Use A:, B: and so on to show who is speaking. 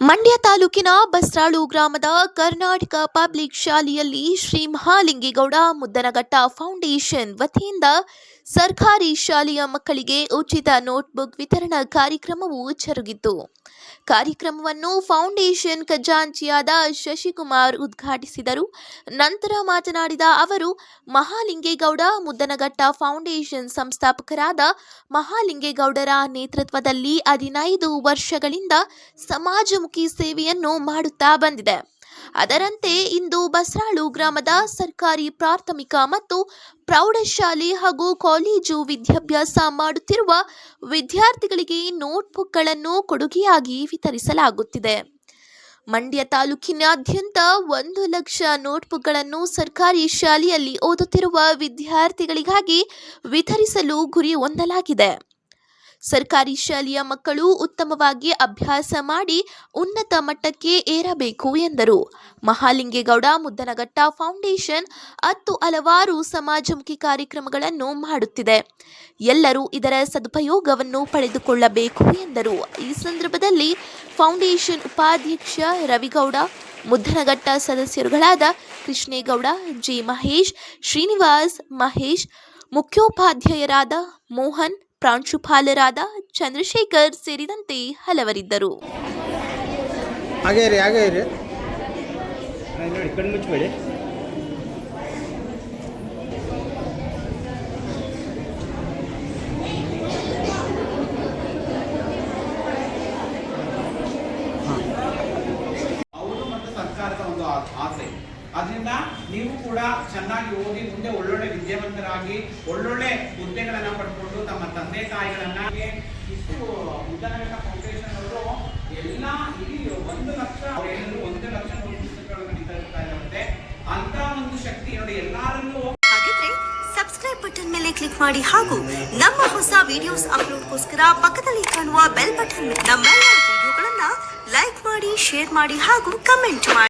A: ಮಂಡ್ಯ ತಾಲೂಕಿನ ಬಸ್ರಾಳು ಗ್ರಾಮದ ಕರ್ನಾಟಕ ಪಬ್ಲಿಕ್ ಶಾಲೆಯಲ್ಲಿ ಶ್ರೀ ಮಹಾಲಿಂಗೇಗೌಡ ಮುದ್ದನಘಟ್ಟ ಫೌಂಡೇಶನ್ ವತಿಯಿಂದ ಸರ್ಕಾರಿ ಶಾಲೆಯ ಮಕ್ಕಳಿಗೆ ಉಚಿತ ನೋಟ್ಬುಕ್ ವಿತರಣಾ ಕಾರ್ಯಕ್ರಮವು ಜರುಗಿತು. ಕಾರ್ಯಕ್ರಮವನ್ನು ಫೌಂಡೇಶನ್ ಖಜಾಂಚಿಯಾದ ಶಶಿಕುಮಾರ್ ಉದ್ಘಾಟಿಸಿದರು. ನಂತರ ಮಾತನಾಡಿದ ಅವರು, ಮಹಾಲಿಂಗೇಗೌಡ ಮುದ್ದನಘಟ್ಟ ಫೌಂಡೇಶನ್ ಸಂಸ್ಥಾಪಕರಾದ ಮಹಾಲಿಂಗೇಗೌಡರ ನೇತೃತ್ವದಲ್ಲಿ ಹದಿನೈದು ವರ್ಷಗಳಿಂದ ಸಮಾಜಮುಖಿ ಸೇವೆಯನ್ನು ಮಾಡುತ್ತಾ ಬಂದಿದೆ. ಅದರಂತೆ ಇಂದು ಬಸ್ರಾಳು ಗ್ರಾಮದ ಸರ್ಕಾರಿ ಪ್ರಾಥಮಿಕ ಮತ್ತು ಪ್ರೌಢಶಾಲೆ ಹಾಗೂ ಕಾಲೇಜು ವಿದ್ಯಾಭ್ಯಾಸ ಮಾಡುತ್ತಿರುವ ವಿದ್ಯಾರ್ಥಿಗಳಿಗೆ ನೋಟ್ಬುಕ್ಗಳನ್ನು ಕೊಡುಗೆಯಾಗಿ ವಿತರಿಸಲಾಗುತ್ತಿದೆ. ಮಂಡ್ಯ ತಾಲೂಕಿನಾದ್ಯಂತ ಒಂದು ಲಕ್ಷ ನೋಟ್ಬುಕ್ಗಳನ್ನು ಸರ್ಕಾರಿ ಶಾಲೆಯಲ್ಲಿ ಓದುತ್ತಿರುವ ವಿದ್ಯಾರ್ಥಿಗಳಿಗಾಗಿ ವಿತರಿಸಲು ಗುರಿ ಹೊಂದಲಾಗಿದೆ. ಸರ್ಕಾರಿ ಶಾಲೆಯ ಮಕ್ಕಳು ಉತ್ತಮವಾಗಿ ಅಭ್ಯಾಸ ಮಾಡಿ ಉನ್ನತ ಮಟ್ಟಕ್ಕೆ ಏರಬೇಕು ಎಂದರು. ಮಹಾಲಿಂಗೇಗೌಡ, ಮುದ್ದನಘಟ್ಟ ಫೌಂಡೇಶನ್ ಹತ್ತು ಹಲವಾರು ಸಮಾಜಮುಖಿ ಕಾರ್ಯಕ್ರಮಗಳನ್ನು ಮಾಡುತ್ತಿದೆ. ಎಲ್ಲರೂ ಇದರ ಸದುಪಯೋಗವನ್ನು ಪಡೆದುಕೊಳ್ಳಬೇಕು ಎಂದರು. ಈ ಸಂದರ್ಭದಲ್ಲಿ ಫೌಂಡೇಶನ್ ಉಪಾಧ್ಯಕ್ಷ ರವಿಗೌಡ, ಮುದ್ದನಘಟ್ಟ ಸದಸ್ಯರುಗಳಾದ ಕೃಷ್ಣೇಗೌಡ, ಜಿ ಮಹೇಶ್, ಶ್ರೀನಿವಾಸ್ ಮಹೇಶ್, ಮುಖ್ಯೋಪಾಧ್ಯಾಯರಾದ ಮೋಹನ್ ಪ್ರಾಂಶುಪಾಲರಾದ ಚಂದ್ರಶೇಖರ್ ಸೇರಿದಂತೆ ಹಲವರಿದ್ದರು.
B: ಹಾಗೇ ರೀ ಹಾಗೇ
C: ರೀ ನೋಡಿ ಕಣ್ಣು ಮುಚ್ಚಬೇಡಿ
D: ಅವರು ಮತ್ತು ಸರ್ಕಾರದ ಒಂದು ಆ- ಆಸೆ ಅದರಿಂದ ನೀವು ಕೂಡ ಚೆನ್ನಾಗಿ ಓದಿ ಮುಂದೆ ಒಳ್ಳೊಳ್ಳೆ ವಿದ್ಯಾವಂತರಾಗಿ, ಒಳ್ಳೊಳ್ಳೆ ಹುದ್ದೆಗಳನ್ನ ಪಡ್ಕೊಂಡು ತಮ್ಮ ತಂದೆ ತಾಯಿಗಳನ್ನ ಇಷ್ಟು ಫೌಂಡೇಶನ್ ಅವರು ಎಲ್ಲ ಇಡೀ ಒಂದು ಲಕ್ಷ ಏನಾದ್ರು ಒಂದು ಲಕ್ಷ ಪುಸ್ತಕಗಳನ್ನು ಅಂತ ಒಂದು ಶಕ್ತಿ ನೋಡಿ
E: ಸಬ್ಸ್ಕ್ರೈಬ್ ಬಟನ್ ಮೇಲೆ ಕ್ಲಿಕ್ ಮಾಡಿ ಹಾಗೂ ನಮ್ಮ ಹೊಸ ವಿಡಿಯೋಸ್ ಅಪ್ಲೋಡ್ಗೋಸ್ಕರ ಪಕ್ಕದಲ್ಲಿ ಕಾಣುವ ಬೆಲ್ ಬಟನ್ ನಮ್ಮೆಲ್ಲ ವಿಡಿಯೋಗಳನ್ನ ಲೈಕ್ ಮಾಡಿ ಶೇರ್ ಮಾಡಿ ಹಾಗೂ ಕಮೆಂಟ್ ಮಾಡಿ.